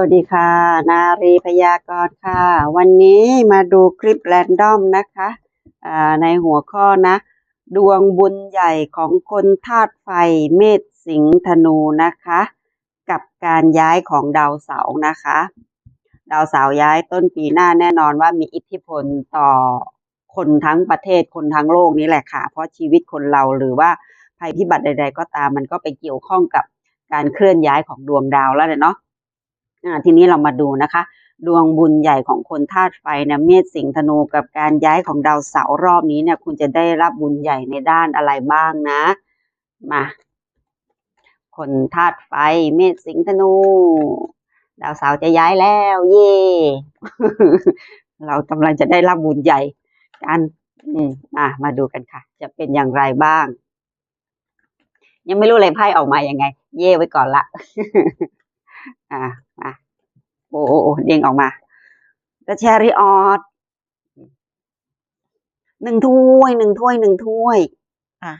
วัสดีค่ะ นารีพยากรณ์ค่ะ วันนี้มาดูคลิปแรนดอมนะคะในหัวข้อนะ ดวงบุญใหญ่ของคนธาตุไฟเมษสิงธนูนะคะ กับการย้ายของดาวเสาร์นะคะ ดาวเสาร์ย้ายต้นปีหน้าแน่นอนว่ามีอิทธิพลต่อคนทั้งประเทศคนทั้งโลกนี่แหละค่ะ เพราะชีวิตคนเราหรือว่าภัยพิบัติใด ๆ ก็ตามมันก็ไปเกี่ยวข้องกับการเคลื่อนย้ายของดวงดาวแล้วเนาะ ทีนี้เรามาดูนะคะ ดวงบุญใหญ่ของคนธาตุไฟนะเมษสิงห์ธนูกับการย้ายของดาวเสาร์รอบนี้เนี่ยคุณจะได้รับบุญใหญ่ในด้านอะไรบ้างนะ มาคนธาตุไฟ เมษสิงห์ธนู ดาวเสาร์จะย้ายแล้ว เย่เรากำลังจะได้รับบุญใหญ่กันอืมอะมาดูกันค่ะ จะเป็นอย่างไรบ้าง ยังไม่รู้เลยไพ่ออกมายังไง เย่ไว้ก่อนละ อ่ามาโอ้โอ้โอ้เด้งออกมา The Chariot หนึ่งถ้วยหนึ่งถ้วยหนึ่งถ้วย อะ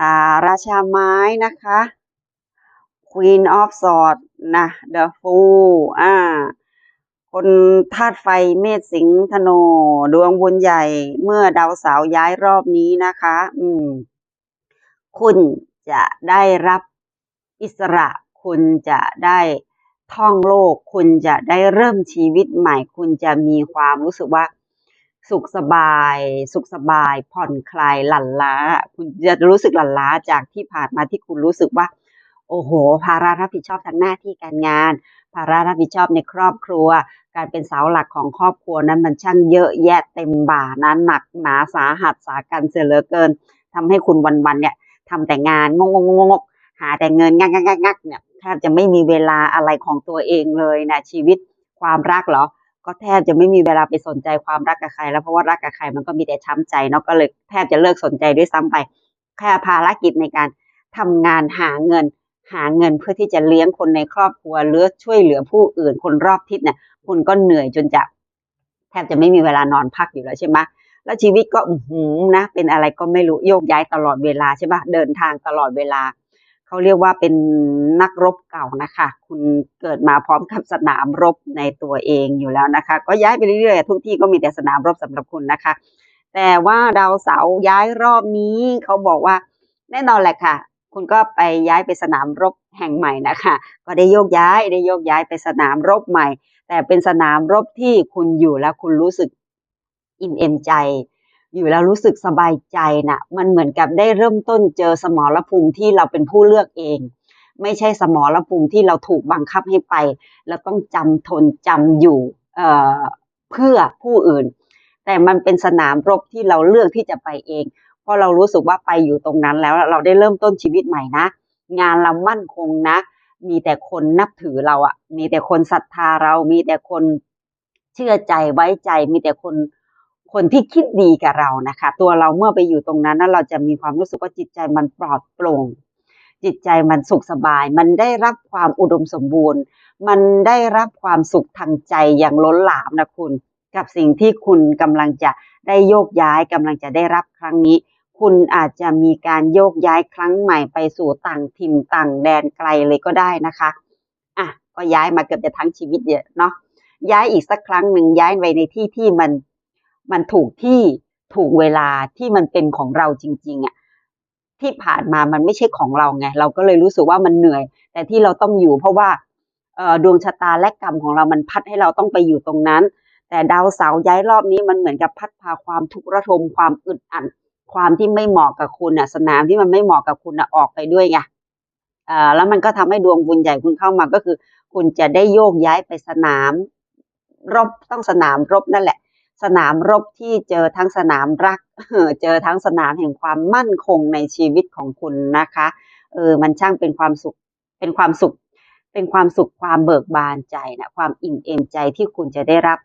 อ่า ราชาไม้นะคะ Queen of Swords นะ The Fool อ่า คนธาตุไฟเมษสิงห์ธนูดวงบุญใหญ่ เมื่อดาวเสาร์ย้ายรอบนี้นะคะ อืม คุณจะได้รับอิสระ คุณจะได้ท่องโลก คุณจะได้เริ่มชีวิตใหม่ คุณจะมีความรู้สึกว่าสุขสบาย สุขสบาย ผ่อนคลายหลั่นล้า คุณจะรู้สึกหลั่นล้าจากที่ผ่านมาที่คุณรู้สึกว่า โอ้โห ภาระรับผิดชอบทั้งหน้าที่การงาน ภาระรับผิดชอบในครอบครัว การเป็นเสาหลักของครอบครัวนั้นมันช่างเยอะแยะเต็มบ่านั้นหนักหนาสาหัสสากันเสียเหลือเกินทำให้คุณวันๆเนี่ยทำแต่งานงงงงงหาแต่เงินงักงักงักเนี่ย แทบจะไม่มีเวลาอะไรของตัวเองเลยนะชีวิตความรักเหรอ ก็แทบจะไม่มีเวลาไปสนใจความรักกับใคร แล้วเพราะว่ารักกับใครมันก็มีแต่ช้ำใจเนาะก็เลยแทบจะเลิกสนใจด้วยซ้ำไปแค่ภารกิจในการทำงานหาเงิน หาเงินเพื่อที่จะเลี้ยงคนในครอบครัวหรือช่วยเหลือผู้อื่นคนรอบทิศเนี่ยคุณก็เหนื่อยจนจะแทบจะไม่มีเวลานอนพักอยู่แล้วใช่ไหมแล้วชีวิตก็อือหือนะ เป็นอะไรก็ไม่รู้โยกย้ายตลอดเวลาใช่ปะเดินทางตลอดเวลา เขาเรียกว่าเป็นนักรบเก่านะคะ คุณเกิดมาพร้อมกับสนามรบในตัวเองอยู่แล้วนะคะ ก็ย้ายไปเรื่อยๆ ทุกที่ก็มีแต่สนามรบสำหรับคุณนะคะ แต่ว่าดาวเสาร์ย้ายรอบนี้เขาบอกว่าแน่นอนแหละค่ะ คุณก็ไปย้ายไปสนามรบแห่งใหม่นะคะ ก็ได้โยกย้ายได้โยกย้ายไปสนามรบใหม่ แต่เป็นสนามรบที่คุณอยู่แล้วคุณรู้สึกอิ่มเอมใจ อยู่แล้วรู้สึกสบายใจนะมันเหมือนกับได้เริ่มต้นเจอสมรภูมิที่เราเป็นผู้เลือกเอง ไม่ใช่สมรภูมิที่เราถูกบังคับให้ไป แล้วต้องจำทนจำอยู่เอ่อเพื่อผู้อื่น แต่มันเป็นสนามรบที่เราเลือกที่จะไปเอง เพราะเรารู้สึกว่าไปอยู่ตรงนั้นแล้วเราได้เริ่มต้นชีวิตใหม่นะ งานเรามั่นคงนะ มีแต่คนนับถือเราอะมีแต่คนศรัทธาเรามีแต่คนเชื่อใจไว้ใจ มีแต่คน คนที่คิดดีกับเรานะคะ ตัวเราเมื่อไปอยู่ตรงนั้นนะเราจะมีความรู้สึกว่าจิตใจมันปลอดโปร่งจิตใจมันสุขสบาย มันได้รับความอุดมสมบูรณ์ มันได้รับความสุขทางใจอย่างล้นหลามนะคุณ กับสิ่งที่คุณกำลังจะได้โยกย้ายกำลังจะได้รับครั้งนี้ คุณอาจจะมีการโยกย้ายครั้งใหม่ไปสู่ต่างถิ่นต่างแดนไกลเลยก็ได้นะคะอะก็ย้ายมาเกือบจะทั้งชีวิตเนาะย้ายอีกสักครั้งหนึ่งย้ายไปในที่ที่มัน มันถูกที่ถูกเวลาที่มันเป็นของเราจริง ๆอะ่ะที่ผ่านมามันไม่ใช่ของเราไงเราก็เลยรู้สึกว่ามันเหนื่อย แต่ที่เราต้องอยู่เพราะว่าดวงชะตาและกรรมของเรามันพัดให้เราต้องไปอยู่ตรงนั้น แต่ดาวเสาร์ย้ายรอบนี้มันเหมือนกับพัดพาความทุกข์ระทมความอึดอัดความที่ไม่เหมาะกับคุณอะสนามที่มันไม่เหมาะกับคุณอะออกไปด้วยไงอ่าแล้วมันก็ทำให้ดวงบุญใหญ่คุณเข้ามาก็คือ คุณจะได้โยกย้ายไปสนาม รบต้องสนามรบนั่นแหละ สนามรบที่เจอทั้งสนามรัก เจอทั้งสนามแห่งความมั่นคงในชีวิตของคุณนะคะ เออ มันช่างเป็นความสุข เป็นความสุข เป็นความสุขความเบิกบานใจนะความอิ่มเอมใจที่คุณจะได้รับ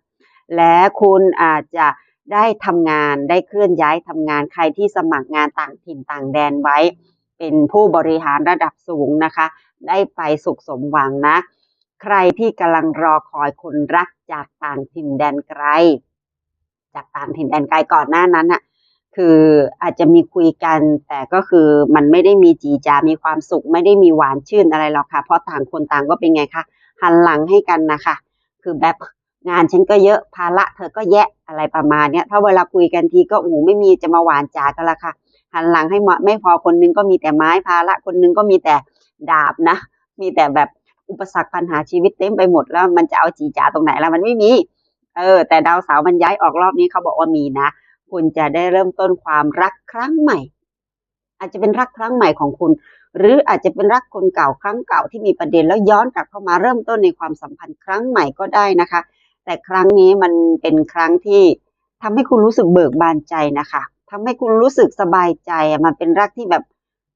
และคุณอาจจะได้ทำงานได้เคลื่อนย้ายทำงานใครที่สมัครงานต่างถิ่นต่างแดนไว้ เป็นผู้บริหารระดับสูงนะคะ ได้ไปสุขสมหวังนะ ใครที่กำลังรอคอยคนรักจากต่างถิ่นแดนไกล จากต่างถิ่นแดนไกลก่อนหน้านั้นน่ะคืออาจจะมีคุยกัน แต่ก็คือมันไม่ได้มีจีจา มีความสุข ไม่ได้มีหวานชื่นอะไรหรอกค่ะ เพราะต่างคนต่างก็เป็นไงคะหันหลังให้กันนะคะ คือแบบงานฉันก็เยอะภาระเธอก็แยะอะไรประมาณเนี้ยถ้าเวลาคุยกันทีก็โอ้ไม่มีจะมาหวานจากันละค่ะหันหลังให้เหมาะไม่พอคนนึงก็มีแต่ไม้ภาระคนนึงก็มีแต่ดาบนะ มีแต่แบบอุปสรรคปัญหาชีวิตเต็มไปหมดแล้วมันจะเอาจีจาตรงไหนแล้วมันไม่มี เออ แต่ดาวเสาร์มันย้ายออกรอบนี้เขาบอกว่ามีนะ คุณจะได้เริ่มต้นความรักครั้งใหม่ อาจจะเป็นรักครั้งใหม่ของคุณ หรืออาจจะเป็นรักคนเก่าครั้งเก่าที่มีประเด็นแล้วย้อนกลับเข้ามาเริ่มต้นในความสัมพันธ์ครั้งใหม่ก็ได้นะคะ แต่ครั้งนี้มันเป็นครั้งที่ทำให้คุณรู้สึกเบิกบานใจนะคะทำให้คุณรู้สึกสบายใจอะมันเป็นรักที่แบบ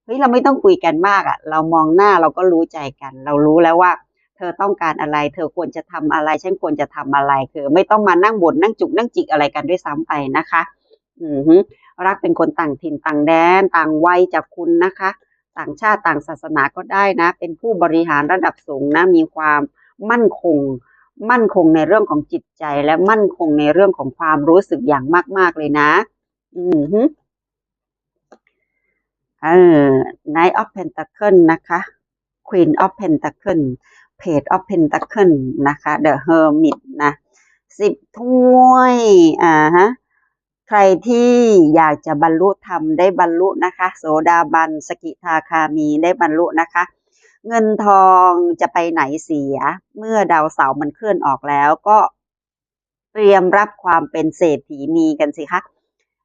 เฮ้ยเราไม่ต้องคุยกันมากอะเรามองหน้าเราก็รู้ใจกัน เรารู้แล้วว่า เธอต้องการอะไร เธอควรจะทำอะไร ฉันควรจะทำอะไร คือ ไม่ต้องมานั่งบ่นนั่งจุกนั่งจิกอะไรกันด้วยซ้ำไปนะคะ อือฮึรักเป็นคนต่างถิ่นต่างแดน ต่างวัยจากคุณนะคะ ต่างชาติต่างศาสนาก็ได้นะ เป็นผู้บริหารระดับสูงนะ มีความมั่นคง มั่นคงในเรื่องของจิตใจและมั่นคงในเรื่องของความรู้สึกอย่างมาก ๆเลยนะ อือฮึเออ Knight of Pentacle นะคะ Queen of Pentacle Page of Pentacle นะคะ The Hermit นะสิบถ้วยอ่าฮะใครที่อยากจะบรรลุธรรมได้บรรลุนะคะ โสดาบันสกิทาคามีได้บรรลุนะคะ เงินทองจะไปไหนเสีย เมื่อดาวเสาร์มันเคลื่อนออกแล้วก็เตรียมรับความเป็นเศรษฐีนีกันสิคะ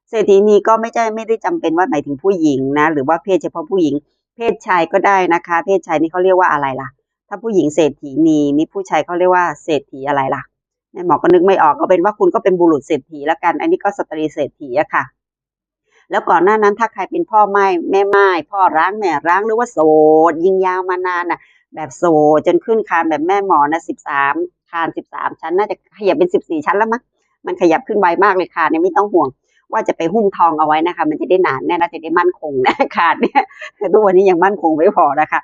เศรษฐีนีก็ไม่ใช่ไม่ได้จำเป็นว่าหมายถึงผู้หญิงนะ หรือว่าเพศเฉพาะผู้หญิง เพศชายก็ได้นะคะ เพศชายนี่เขาเรียกว่าอะไรล่ะ ถ้าผู้หญิงเศรษฐีนีนี่ผู้ชายเขาเรียกว่าเศรษฐีอะไรล่ะแม่หมอก็นึกไม่ออกก็เป็นว่าคุณก็เป็นบุรุษเศรษฐีแล้วกัน อันนี้ก็สตรีเศรษฐีอะค่ะ แล้วก่อนหน้านั้นถ้าใครเป็นพ่อไม้แม่ไม้พ่อร้างแม่ร้างหรือว่าโสดยิงยาวมานานน่ะ แบบโสดจนขึ้นคานแบบแม่หมอนะสิบสามคานสิบสามชั้น น่าจะขยับเป็นสิบสี่ชั้นแล้วมั้งมันขยับขึ้นไวมากเลยคานเนี่ยไม่ต้องห่วงว่าจะไปหุ้มทองเอาไว้นะคะ มันจะได้หนานแน่และจะได้มั่นคงนะคานเนี่ยทุกวันนี้ยังมั่นคงไม่พอนะคะ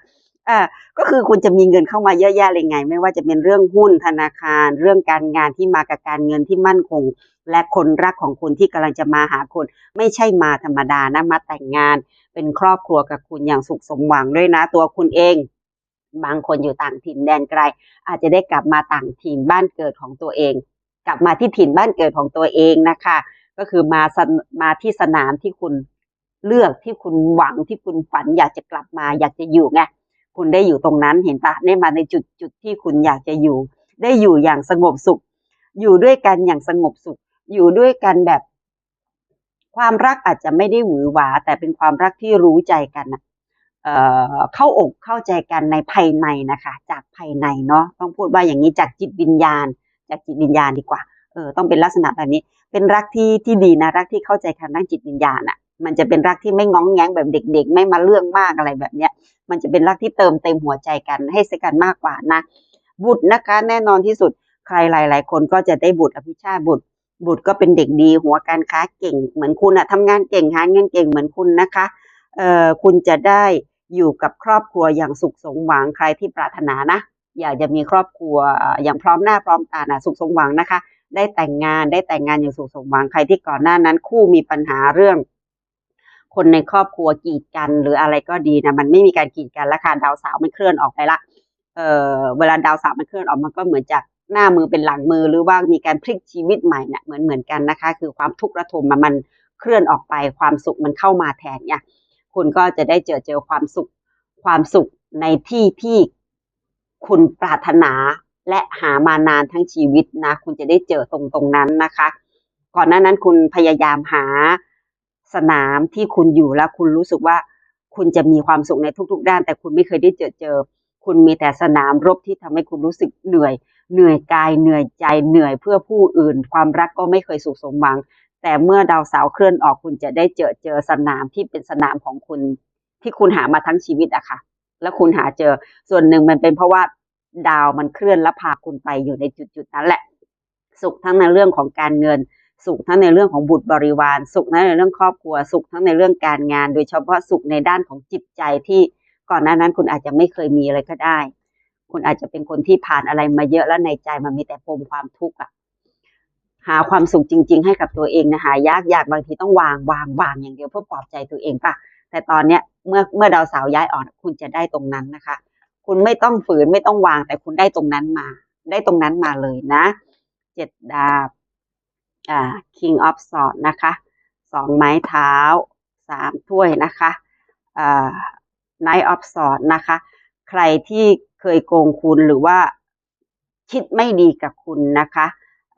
อ่าก็คือคุณจะมีเงินเข้ามาเยอะแยะเลยไง ไม่ว่าจะเป็นเรื่องหุ้นธนาคาร เรื่องการงานที่มากับการเงินที่มั่นคง และคนรักของคุณที่กำลังจะมาหาคุณไม่ใช่มาธรรมดานะมาแต่งงาน เป็นครอบครัวกับคุณอย่างสุขสมหวังด้วยนะ ตัวคุณเองบางคนอยู่ต่างถิ่นแดนไกล อาจจะได้กลับมาต่างถิ่นบ้านเกิดของตัวเอง กลับมาที่ถิ่นบ้านเกิดของตัวเองนะคะ ก็คือมามาที่สนามที่คุณเลือกที่คุณหวังที่คุณฝันอยากจะกลับมาอยากจะอยู่ไง คุณได้อยู่ตรงนั้นเห็นปะได้มาในจุดจุดที่คุณอยากจะอยู่ ได้อยู่อย่างสงบสุข อยู่ด้วยกันอย่างสงบสุข อยู่ด้วยกันแบบ ความรักอาจจะไม่ได้หวือหวา แต่เป็นความรักที่รู้ใจกันนะเเข้าอกเข้าใจกันในภายในนะคะ จากภายในเนาะต้องพูดว่าอย่างนี้จากจิตวิญญาณ จากจิตวิญญาณดีกว่าเออต้องเป็นลักษณะแบบนี้ เป็นรักที่ที่ดีนะรักที่เข้าใจกันทั้งจิตวิญญาณอะ มันจะเป็นรักที่ไม่ง้องแง้งแบบเด็ก ๆ ไม่มาเรื่องมากอะไรแบบเนี้ย มันจะเป็นรักที่เติมเต็มหัวใจกันให้สกันมากกว่านะ บุตรนะคะแน่นอนที่สุดใครหลาย ๆ คนก็จะได้บุตรอภิชาบุตร บุตรก็เป็นเด็กดี หัวการค้าเก่ง เหมือนคุณอะทำงานเก่งหาเงินเก่งเหมือนคุณนะคะเอ่อคุณจะได้อยู่กับครอบครัวอย่างสุขสมหวังใครที่ปรารถนานะอยากจะมีครอบครัวเอ่ออย่างพร้อมหน้าพร้อมตานะสุขสมหวังนะคะ ได้แต่งงานได้แต่งงานอย่างสุขสมหวังใครที่ก่อนหน้านั้นคู่มีปัญหาเรื่อง คนในครอบครัวกีดกันหรืออะไรก็ดีนะมันไม่มีการกีดกันแล้วค่ะดาวเสาร์มันเคลื่อนออกไปละเออเวลาดาวเสาร์มันเคลื่อนออกมันก็เหมือนจากหน้ามือเป็นหลังมือหรือว่ามีการพลิกชีวิตใหม่เนี่ยเหมือนเหมือนกันนะคะ คือความทุกข์ระทมมันมันเคลื่อนออกไปความสุขมันเข้ามาแทนเนี่ยคุณก็จะได้เจอเจอความสุขความสุขในที่ที่คุณปรารถนาและหามานานทั้งชีวิตนะ คุณจะได้เจอตรงตรงนั้นนะคะ ก่อนหน้านั้นคุณพยายามหา สนามที่คุณอยู่แล้วคุณรู้สึกว่าคุณจะมีความสุขในทุก ๆ ด้าน แต่คุณไม่เคยได้เจอเจอ คุณมีแต่สนามรบที่ทำให้คุณรู้สึกเหนื่อย เหนื่อยกายเหนื่อยใจเหนื่อยเพื่อผู้อื่น ความรักก็ไม่เคยสุขสมหวัง แต่เมื่อดาวเสาร์เคลื่อนออกคุณจะได้เจอเจอสนามที่เป็นสนามของคุณ ที่คุณหามาทั้งชีวิตอะค่ะ แล้วคุณหาเจอส่วนหนึ่งมันเป็นเพราะว่าดาวมันเคลื่อนและพาคุณไปอยู่ในจุดๆนั้นแหละ สุขทั้งในเรื่องของการเงิน สุขทั้งในเรื่องของบุตรบริวาร สุขทั้งในเรื่องครอบครัว สุขทั้งในเรื่องการงาน โดยเฉพาะสุขในด้านของจิตใจที่ก่อนหน้านั้นคุณอาจจะไม่เคยมีอะไรก็ได้ คุณอาจจะเป็นคนที่ผ่านอะไรมาเยอะแล้วในใจมันมีแต่ปมความทุกข์อะหหาความสุขจริง ๆ ให้กับตัวเองนะหายากยากบางทีต้องวางวางวางอย่างเดียวเพื่อปลอบใจตัวเองป่ะ แต่ตอนเนี้ยเมื่อเมื่อดาวเสาร์ย้ายออกคุณจะได้ตรงนั้นนะคะ คุณไม่ต้องฝืนไม่ต้องวางแต่คุณได้ตรงนั้นมา ได้ตรงนั้นมาเลยนะ เจ็ดดาบ อ่า king of swords นะคะสองไม้เท้าสามถ้วยนะคะอ่า knight of swords นะคะ ใครที่เคยโกงคุณหรือว่าคิดไม่ดีกับคุณนะคะ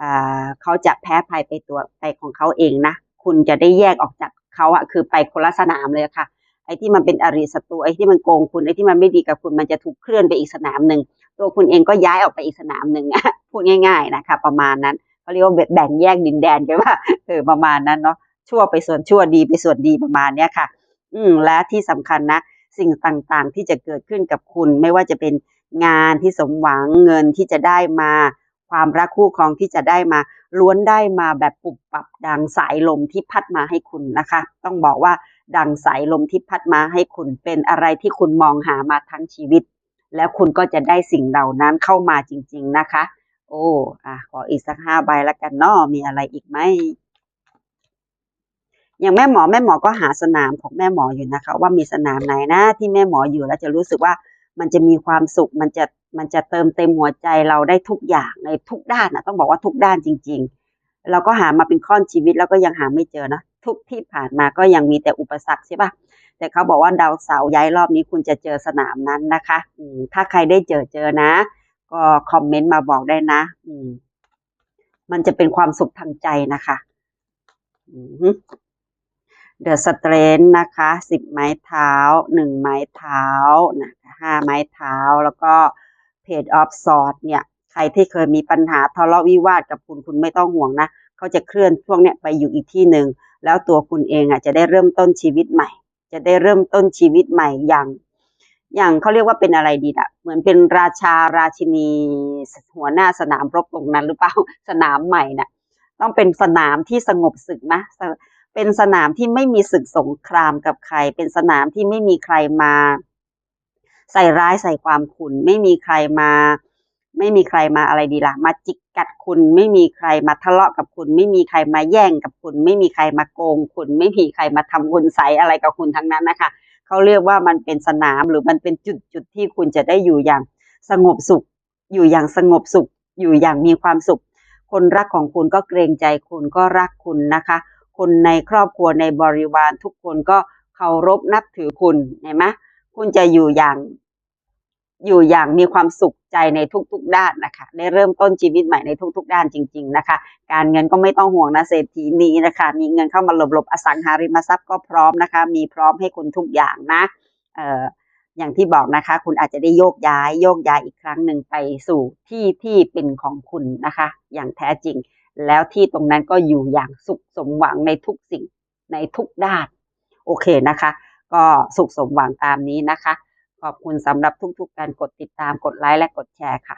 อ่าเขาจะแพ้ภัยไปตัวไปของเขาเองนะ คุณจะได้แยกออกจากเขาอะคือไปคนละสนามเลยค่ะไอ้ที่มันเป็นอริศัตรูไอ้ที่มันโกงคุณไอ้ที่มันไม่ดีกับคุณมันจะถูกเคลื่อนไปอีกสนามหนึ่งตัวคุณเองก็ย้ายออกไปอีกสนามหนึ่งพูดง่าย ๆนะคะ ประมาณนั้น เขาเรียกว่าแบ่งแยกดินแดนกันว่าเออประมาณนั้นเนาะชั่วไปส่วนชั่วดีไปส่วนดีประมาณเนี้ยค่ะ อืมและที่สำคัญนะ สิ่งต่างๆที่จะเกิดขึ้นกับคุณ ไม่ว่าจะเป็นงานที่สมหวังเงินที่จะได้มา ความรักคู่ครองที่จะได้มา ล้วนได้มาแบบปุบปับดังสายลมที่พัดมาให้คุณนะคะ ต้องบอกว่าดังสายลมที่พัดมาให้คุณเป็นอะไรที่คุณมองหามาทั้งชีวิต แล้วคุณก็จะได้สิ่งเหล่านั้นเข้ามาจริง ๆนะคะ โอ้อะขออีกสักห้าใบละกันเนาะมีอะไรอีกไหมอย่างแม่หมอแม่หมอก็หาสนามของแม่หมออยู่นะคะ ว่ามีสนามไหนนะที่แม่หมออยู่แล้วจะรู้สึกว่ามันจะมีความสุขมันจะมันจะเติมเต็มหัวใจเราได้ทุกอย่างในทุกด้านนะต้องบอกว่าทุกด้านจริง ๆ เราก็หามาเป็นข้อนชีวิตแล้วก็ยังหาไม่เจอนะทุกที่ผ่านมาก็ยังมีแต่อุปสรรคใช่ปะแต่เขาบอกว่าดาวเสาร์ย้ายรอบนี้คุณจะเจอสนามนั้นนะคะถ้าใครได้เจอเจอนะ ก็คอมเมนต์มาบอกได้นะ อืม มันจะเป็นความสุขทางใจนะคะเดอะสเตรนนะคะสิบไม้เท้าหนึ่งไม้เท้านะห้าไม้เท้าแล้วก็เพจออฟสอดเนี่ย ใครที่เคยมีปัญหาทะเลาะวิวาทกับคุณคุณไม่ต้องห่วงนะ เขาจะเคลื่อนช่วงเนี้ยไปอยู่อีกที่หนึ่ง แล้วตัวคุณเองอะจะได้เริ่มต้นชีวิตใหม่ จะได้เริ่มต้นชีวิตใหม่อย่าง อย่างเขาเรียกว่าเป็นอะไรดีอะเหมือนเป็นราชาราชินี หัวหน้าสนามรบตรงนั้น หรือเปล่าสนามใหม่น่ะ ต้องเป็นสนามที่สงบศึกนะเป็นสนามที่ไม่มีศึกสงครามกับใคร เป็นสนามที่ไม่มีใครมา ใส่ร้ายใส่ความคุณ ไม่มีใครมา ไม่มีใครมาอะไรดีล่ะ มาจิกกัดคุณ ไม่มีใครมาทะเลาะกับคุณ ไม่มีใครมาแย่งกับคุณ ไม่มีใครมาโกงคุณ ไม่มีใครมาทำคุณใสอะไรกับคุณทั้งนั้นนะคะ เขาเรียกว่ามันเป็นสนามหรือมันเป็นจุดจุดที่คุณจะได้อยู่อย่างสงบสุข อยู่อย่างสงบสุข อยู่อย่างมีความสุข คนรักของคุณก็เกรงใจคุณก็รักคุณนะคะ คนในครอบครัวในบริวารทุกคนก็เคารพนับถือคุณเห็นไหมคุณจะอยู่อย่าง อยู่อย่างมีความสุขใจในทุกๆด้านนะคะได้เริ่มต้นชีวิตใหม่ในทุกๆ ด้านจริง ๆนะคะ การเงินก็ไม่ต้องห่วงนะเศรษฐีนี้นะคะ มีเงินเข้ามาหลบๆอสังหาริมทรัพย์ก็พร้อมนะคะ มีพร้อมให้คุณทุกอย่างนะเอ่ออย่างที่บอกนะคะ คุณอาจจะได้โยกย้ายโยกย้ายอีกครั้งหนึ่งไปสู่ที่ที่เป็นของคุณนะคะ อย่างแท้จริง แล้วที่ตรงนั้นก็อยู่อย่างสุขสมหวังในทุกสิ่งในทุกด้าน โอเคนะคะ ก็สุขสมหวังตามนี้นะคะ ขอบคุณสำหรับทุกๆการกดติดตามกดไลค์และกดแชร์ค่ะ